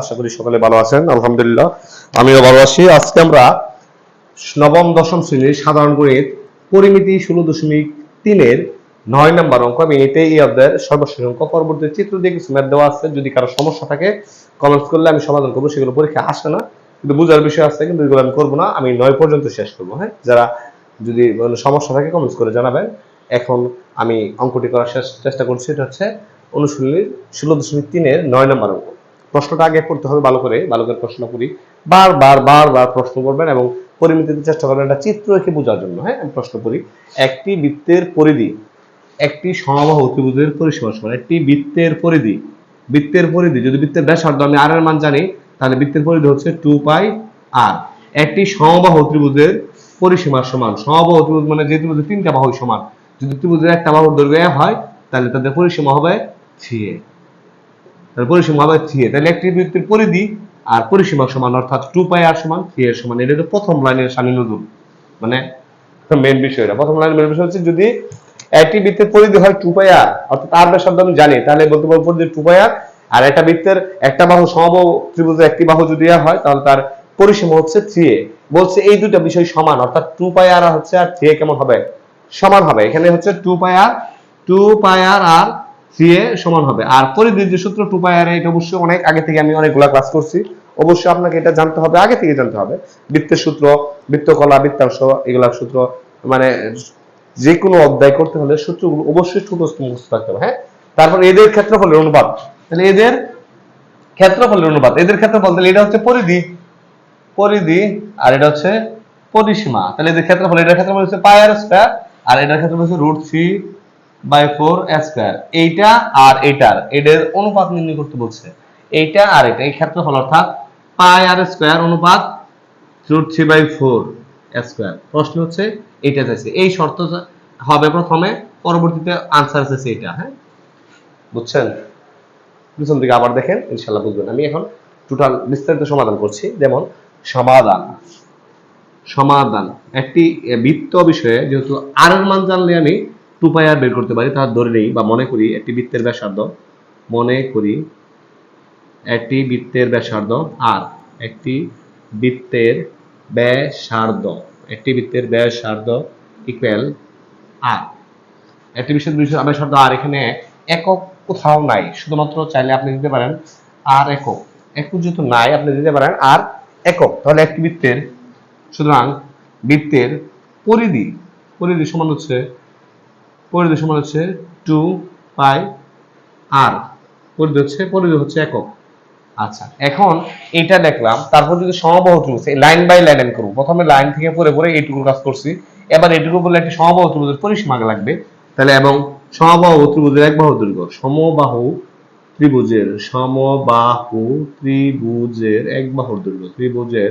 আশা করি সকলে ভালো আছেন, আলহামদুলিল্লাহ। আমিও ভালো আছি। আজকে আমরা নবম, দশম শ্রেণির সাধারণ গণিত পরিমিতি ষোলো দশমিক তিনের নয় নম্বর অঙ্ক আমি এতে এই অঙ্ক পরবর্তী চিত্র দিয়ে কিছু ম্যাথ দেওয়া আছে। যদি কারও সমস্যা থাকে কমেন্টস করলে আমি সমাধান করব। সেগুলো পরীক্ষা আসে না, কিন্তু বোঝার বিষয় আছে, কিন্তু এগুলো আমি করব না। আমি নয় পর্যন্ত শেষ করব হ্যাঁ? যারা যদি সমস্যা থাকে কমেন্টস করে জানাবেন। এখন আমি অঙ্কটি করার চেষ্টা করছি। এটা হচ্ছে অনুশীলনীর ষোলো দশমিক তিনের নয় নম্বর অঙ্ক। প্রশ্নটা আগে করতে হবে, ভালো করে ভালো করে প্রশ্ন করি। বারবার বারবার প্রশ্ন করবেন এবং পরিমিতিতে চেষ্টা করবেন। একটা চিত্র এঁকে বোঝার জন্য হ্যাঁ আমি প্রশ্ন করি। একটি বৃত্তের পরিধি, একটি সমবাহ ত্রিভুজের পরিসীমা সমান, একটি বৃত্তের পরিধি বৃত্তের পরিধি, যদি বৃত্তের ব্যাসার্ধ আমি আর এর মান জানি, তাহলে বৃত্তের পরিধি হচ্ছে টু পাই আর একটি সমবাহ ত্রিভুজের পরিসীমার সমান, সমবাহ ত্রিভুজ মানে যে ত্রিভুজের তিনটা বাহু সমান। যদি ত্রিভুজের একটা বাহুর দৈর্ঘ্য হয়, তাহলে তাদের পরিসীমা হবে তাহলে পরিসীমা হবে তাহলে একটি পরিধি আর পরিসীমা সমান অর্থাৎ টু পাই আর সমান সমান। এটা হলো প্রথম লাইনের মানে মেন বিষয়টা প্রথম লাইনের মেন বিষয় হচ্ছে যদি একটি বৃত্তের পরিধি হয় টু পাই আর অর্থাৎ আর আমি জানি, তাহলে বলতে পারব পরিধি টু পাই আর আর একটা বৃত্তের একটা বাহু সমবাহু ত্রিভুজের একটি বাহু যদি হয়, তাহলে তার পরিসীমা হচ্ছে থ্রি এ বলছে এই দুটো বিষয় সমান, অর্থাৎ টু পাই আর হচ্ছে আর থ্রি কেমন হবে? সমান হবে। এখানে হচ্ছে two pi r two pi r r three এ সমান হবে। আর পরিধির যে সূত্র টু পাই আর এটা অবশ্যই অনেক আগে থেকে আমি অনেকগুলা ক্লাস করছি। অবশ্যই আপনাকে এটা জানতে হবে, আগে থেকে জানতে হবে। বৃত্তের সূত্র, বৃত্তকলা, বৃত্তাংশ, এগুলার সূত্র মানে যে কোনো অধ্যায় করতে হলে সূত্রগুলো অবশ্যই ছোট মুখস্থ থাকতে হবে হ্যাঁ? তারপর এদের ক্ষেত্রফলের অনুপাত। তাহলে এদের ক্ষেত্রফলের অনুপাত। এদের ক্ষেত্রফল, তাহলে এটা হচ্ছে পরিধি। পরিধি, আর এটা হচ্ছে পরিসীমা। তাহলে এদের ক্ষেত্রফল, এটার ক্ষেত্রফল হচ্ছে পাই আর স্কয়ার আর এটার ক্ষেত্রফল হচ্ছে root three by four square এইটা আর এটার, এদের অনুপাত নির্ণয় করতে বলছে। এইটা আর এটা, এই ক্ষেত্রফল অর্থাৎ পাই আর স্কয়ার অনুপাত root three by four square প্রশ্ন হচ্ছে, এইটা চাইছে। এই শর্ত হবে প্রথমে, পরবর্তীতে আনসার আছে এটা হ্যাঁ? বুঝছেন? পিছন দিকে আবার দেখেন ইনশাল্লাহ বুঝবেন। আমি এখন টোটাল বিস্তারিত সমাধান করছি। যেমন, সমাধান। সমাধান। একটি বৃত্ত বিষয়ে যেহেতু আর মান জানলে আমি টু পাই আর বের করতে পারি তার ধরে নেই, বা মনে করি একটি বৃত্তের ব্যাসার্ধ, মনে করি একটি বৃত্তের ব্যাসার্ধ আর একটি বৃত্তের ব্যাসার্ধ, একটি বৃত্তের ব্যাসার্ধ ইকুয়াল আর একটি বিশেষ বিষয় ব্যাসার্ধ আর এখানে একক কোথাও নাই, শুধুমাত্র চাইলে আপনি দিতে পারেন আর একক। একক যেহেতু নাই, আপনি দিতে পারেন আর একক, তাহলে একটি বৃত্তের, সুতরাং বৃত্তের পরিধি পরিধি সমান হচ্ছে পরিধি সমান হচ্ছে টু পাই আর পরিধি হচ্ছে পরিধি হচ্ছে একক। আচ্ছা এখন এটা দেখলাম, তারপর যদি সমবাহু ত্রিভুজ লাইন বাই লাইন করব। প্রথমে লাইন থেকে পরে পরে এইটুকু কাজ করছি। এবার এইটুকু বলে একটি সমবাহু ত্রিভুজের পরিসীমা লাগবে। তাহলে এবং সমবাহু ত্রিভুজের এক বাহু দৈর্ঘ্য, সমবাহু ত্রিভুজের সমবাহু ত্রিভুজের এক বাহুর দৈর্ঘ্য, ত্রিভুজের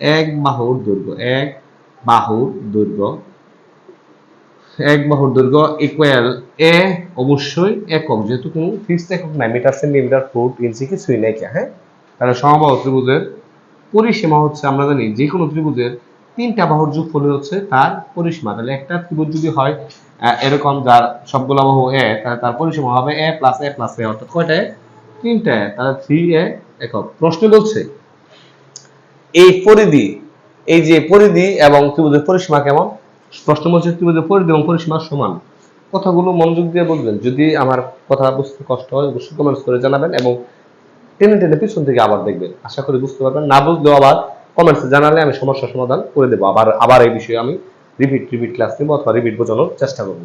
এক বাহুর দৈর্ঘ্য, এক বাহুর দৈর্ঘ্য। এক বাহুর দৈর্ঘ্য ইকুয়াল এ অবশ্যই একক। যেহেতু কোনো ফিক্সড একক নাই মিটার সেন্টিমিটার ফুট ইঞ্চি কিছুই নাই হ্যাঁ? তাহলে সমবাহু ত্রিভুজের পরিসীমা হচ্ছে, আমরা জানি যে কোনো ত্রিভুজের তিনটা বাহুর যোগফল হচ্ছে তার পরিসীমা। তাহলে একটা ত্রিভুজ যদি হয় এরকম যার সবগুলো বাহু এ তাহলে তার পরিসীমা হবে এ প্লাস এ প্লাস এ অর্থাৎ কয়টা এ? তিনটা এ তাহলে থ্রি এ একক। প্রশ্ন বলছে, এই পরিধি, এই যে পরিধি এবং ত্রিভুজের পরিসীমা কেমন? প্রশ্ন বলছে ত্রিভুজের পরিধি এবং পরিসীমা সমান। কথাগুলো মনোযোগ দিয়ে বুঝবেন যদি আমার কথা বুঝতে কষ্ট হয়, অবশ্যই কমেন্টস করে জানাবেন এবং টেনে টেনে পিছন থেকে আবার দেখবেন। আশা করি বুঝতে পারবেন। না বুঝলেও আবার কমেন্টসে জানালে আমি সমস্যার সমাধান করে দেবো। আবার আবার এই বিষয়ে আমি রিপিট রিপিট ক্লাস নেব অথবা রিপিট বোঝানোর চেষ্টা করব।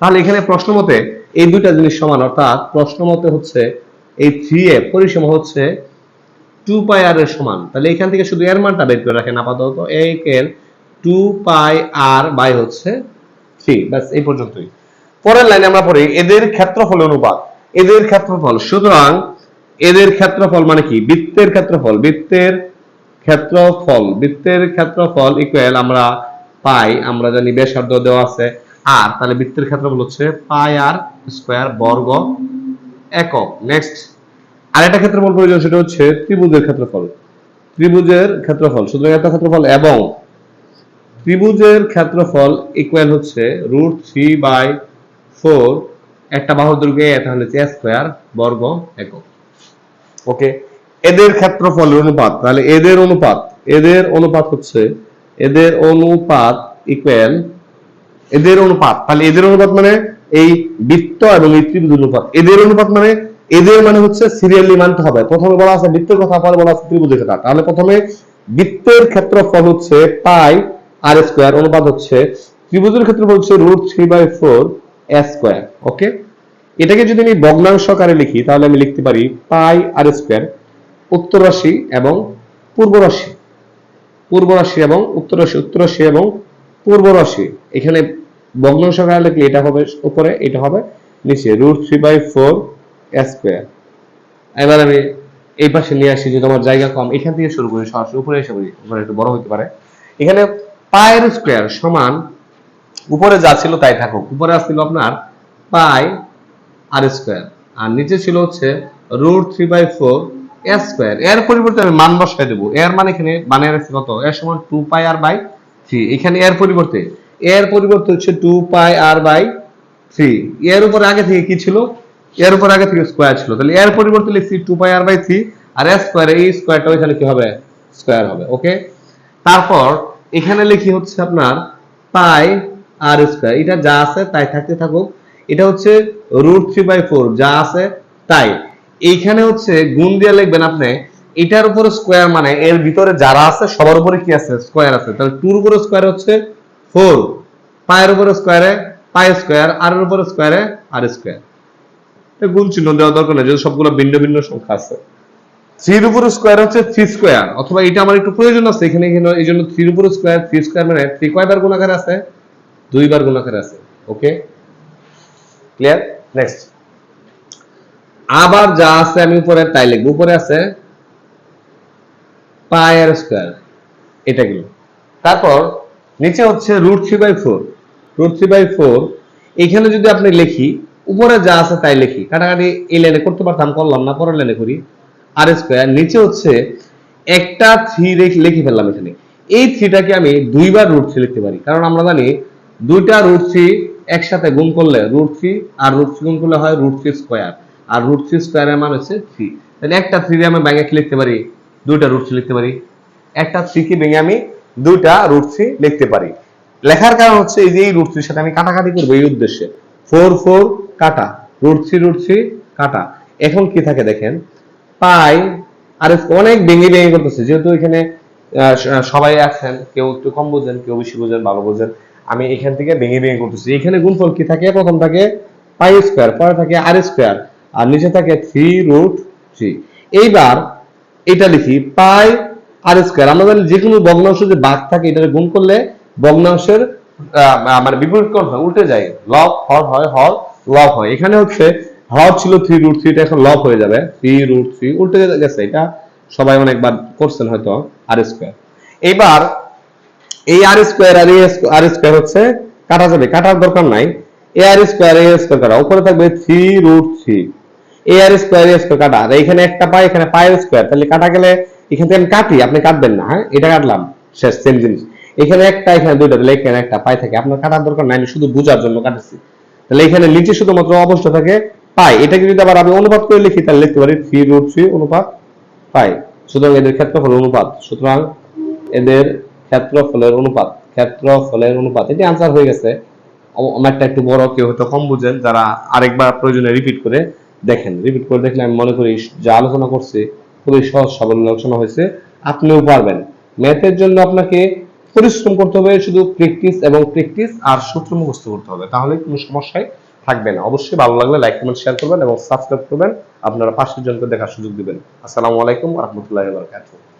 তাহলে এখানে প্রশ্ন মতে এই দুইটা জিনিস সমান, অর্থাৎ প্রশ্ন মতে হচ্ছে এই থ্রি এ পরিসীমা হচ্ছে টু পাই আর এর সমান। তাহলে এখান থেকে শুধু এর মানটা বের করে রাখেন আপাতত। এ কেন টু পাই আর বাই হচ্ছে থ্রি ব্যাস, এই পর্যন্তই। পরের লাইনে আমরা পড়ি, এদের ক্ষেত্রফল অনুপাত। এদের ক্ষেত্রফল, সুতরাং এদের ক্ষেত্রফল মানে কি? বৃত্তের ক্ষেত্রফল। বৃত্তের ক্ষেত্রফল বৃত্তের ক্ষেত্রফল ইকুয়াল আমরা পাই, আমরা জানি ব্যাসার্ধ দেওয়া আছে। আর তাহলে বৃত্তের ক্ষেত্রফল হচ্ছে পাই আর স্কয়ার বর্গ একক। নেক্সট আরেকটা ক্ষেত্রফল প্রয়োজন, সেটা হচ্ছে ত্রিভুজের ক্ষেত্রফল। ত্রিভুজের ক্ষেত্রফল, সুতরাং একটা ক্ষেত্রফল এবং ত্রিভুজের ক্ষেত্রফল ইকুয়াল হচ্ছে রুট থ্রি বাই ফোর একটা বাহুর দৈর্ঘ্য এ তাহলে হচ্ছে স্কোয়ার বর্গ একক। ওকে এদের ক্ষেত্রফলের অনুপাত, তাহলে এদের অনুপাত এদের অনুপাত হচ্ছে, এদের অনুপাত ইকুয়াল এদের অনুপাত, তাহলে এদের অনুপাত মানে এই বৃত্ত এবং এই ত্রিভুজ অনুপাত। এদের অনুপাত মানে এদের মানে হচ্ছে সিরিয়ালি মানতে হবে। প্রথমে বলা আছে বৃত্তের কথা, পরে বলা আছে ত্রিভুজের কথা। তাহলে প্রথমে বৃত্তের ক্ষেত্রফল হচ্ছে পাই আর স্কোয়ার অনুপাত হচ্ছে ত্রিভুজের ক্ষেত্রফল হচ্ছে root three by four square okay এটাকে যদি আমি ভগ্নাংশ আকারে লিখি, তাহলে আমি লিখতে পারি পাই আর স্কোয়ার উত্তর রাশি এবং পূর্ব রাশি। পূর্ব রাশি এবং উত্তর রাশি উত্তর রাশি এবং পূর্ব রাশি। এখানে ভগ্নাংশ আকারে লিখলে এটা হবে উপরে, এটা হবে নিচে root three by four square এবার আমি এই পাশে নিয়ে আসি যদি আমার জায়গা কম, এখান থেকে শুরু করি সরাসরি উপরে এসে উপরে একটু বড় হতে পারে। এখানে পায়ের স্কোয়ার সমান উপরে যা ছিল তাই থাকুক। উপরে আসছিল আপনার পাই আর স্কোয়ার আর নিচে ছিল হচ্ছে রুট থ্রি বাই ফোর এর স্কোয়ার এর পরিবর্তে আমি মান বসাই দেবো। এর মানে এখানে মানে রাখছি কত? এর সমান two pi r by three এখানে এর পরিবর্তে। এর পরিবর্তে হচ্ছে two pi r by three এর উপর আগে থেকে কি ছিল? এর উপর আগে থেকে স্কোয়ার ছিল। তাহলে এর পরিবর্তে লিখছি two pi r by three r এর স্কোয়ার এই স্কোয়ারটা ওইখানে কি হবে? স্কোয়ার হবে। ওকে তারপর এখানে লিখি হচ্ছে আপনার পাই আর স্কোয়ার। এটা যা আছে তাই থাকতে থাকুক। এটা হচ্ছে রুট থ্রি বাই ফোর, যা আছে তাই। এইখানে হচ্ছে গুণ দিয়ে লিখবেন আপনি, এটার উপরে স্কোয়ার মানে এর ভিতরে যারা আছে, সবার উপরে কি আছে? স্কোয়ার আছে। তাহলে টুর উপরে স্কোয়ার হচ্ছে ফোর পায়ের উপরে স্কোয়ারে পাই স্কোয়ার, আর এর উপরে স্কোয়ারে আর স্কোয়ার। গুণ চিহ্ন দেওয়া দরকার নেই, যেহেতু সবগুলো ভিন্ন ভিন্ন সংখ্যা আছে। থ্রির উপর স্কোয়ার হচ্ছে থ্রি স্কোয়ার। অথবা এটা আমার একটু প্রয়োজন আছে এখানে এই জন্য থ্রির উপর স্কোয়ার, থ্রি স্কোয়ার মানে থ্রি কয়বার গুণাকার আছে? দুইবার গুণাকার আছে। ওকে? ক্লিয়ার নেক্সট আবার যা আছে আমি উপরে তাই লিখব। উপরে আছে পাই আর স্কোয়ার। এটা গেল তারপর নিচে হচ্ছে root three by four. Root three by four, এখানে যদি আপনি লিখি, উপরে যা আছে তাই লিখি। কাটাকাটি এই লাইনে করতে পারতাম, করলাম না, পরের লাইনে করি। আর স্কোয়ার নিচে হচ্ছে একটা থ্রি লিখে ফেললাম এখানে। এই থ্রিটাকে আমি দুইবার রুট থ্রি লিখতে পারি। কারণ আমরা জানি দুইটা রুট থ্রি একসাথে গুণ করলে রুট থ্রি আর রুট থ্রি গুণ করলে হয় রুট থ্রি স্কোয়ার আর রুট থ্রি স্কোয়ারের মান হচ্ছে থ্রি তাহলে একটা থ্রি আমি ব্যাঙে লিখতে পারি? দুইটা রুট থ্রি লিখতে পারি। একটা থ্রি কি ভেঙে আমি দুইটা রুট থ্রি লিখতে পারি। লেখার কারণ হচ্ছে এই যে এই রুট থ্রির সাথে আমি কাটাকাটি করব এই উদ্দেশ্যে। ফোর ফোর কাটা। রুট থ্রি রুট থ্রি কাটা। এখন কি থাকে দেখেন? পাই, আর অনেক ভেঙে ভেঙে করতেছে। যেহেতু এখানে সবাই আছেন, কেউ একটু কম বোঝেন, কেউ বেশি বোঝেন, ভালো বোঝেন, আমি এখান থেকে ভেঙে ভেঙে করতেছি। এখানে গুণফল কি থাকে? প্রথম থাকে পাই স্কোয়ার, পরে থাকে আর স্কোয়ার, আর নিচে থাকে থ্রি রুট থ্রি এইবার এটা লিখি, পাই আর স্কোয়ার। আমরা জানি যে কোনো ভগ্নাংশ যে বাদ থাকে এটা গুণ করলে ভগ্নাংশের মানে বিপরীত কোণ হয়, উল্টে যায়। লব, হর হয়, হর, লব হয়। এখানে হচ্ছে হর ছিল থ্রি রুট থ্রি এখন লব হয়ে যাবে। থ্রি রুট থ্রি উল্টে গেছে। এটা সবাই অনেকবার করছেন হয়তো আর স্কোয়ার এইবার এই আর স্কোয়ার আর আর স্কোয়ার হচ্ছে কাটা যাবে। কাটার দরকার নাই। এ আর স্কোয়ার এ স্কোয়ার কাটা। উপরে থাকবে three root three a r square a square কাটা। আর এখানে একটা পাই, এখানে পাই স্কোয়ার তাহলে কাটা গেলে এখান থেকে আমি কাটি, আপনি কাটবেন না হ্যাঁ? এটা কাটলাম। শেষ সেম জিনিস। এখানে একটা, এখানে দুইটা, তাহলে এখানে একটা পাই থাকে। আপনার কাটার দরকার নাই, আমি শুধু বোঝার জন্য কাটেছি। তাহলে এখানে নিচে শুধুমাত্র অবস্থা থাকে পাই। এটাকে যদি আবার আমি অনুপাত করে লিখি, তাহলে লিখতে পারি থ্রি রুট থ্রি অনুপাত পাই। সুতরাং এদের ক্ষেত্রফল অনুপাত। সুতরাং এদের ক্ষেত্রফলের অনুপাত ক্ষেত্রফলের অনুপাত। এটি আনসার হয়ে গেছে অনেকটা একটু বড়, কেউ হয়তো কম বুঝেন, যারা আরেকবার প্রয়োজনে রিপিট করে দেখেন। রিপিট করে দেখলে আমি মনে করি যা আলোচনা করছি খুবই সহজ সরল আলোচনা হয়েছে, আপনিও পারবেন। ম্যাথের জন্য আপনাকে পরিশ্রম করতে হবে, শুধু প্র্যাকটিস এবং প্র্যাকটিস আর সূত্র মুখস্থ করতে হবে। তাহলে কোনো সমস্যায় থাকবে না অবশ্যই ভালো লাগলে লাইক কমেন্ট শেয়ার করবেন এবং সাবস্ক্রাইব করবেন। আপনারা পাশের জনকে দেখার সুযোগ দিবেন। আসসালামু আলাইকুম রহমতুল্লাহ বারকাতুহ।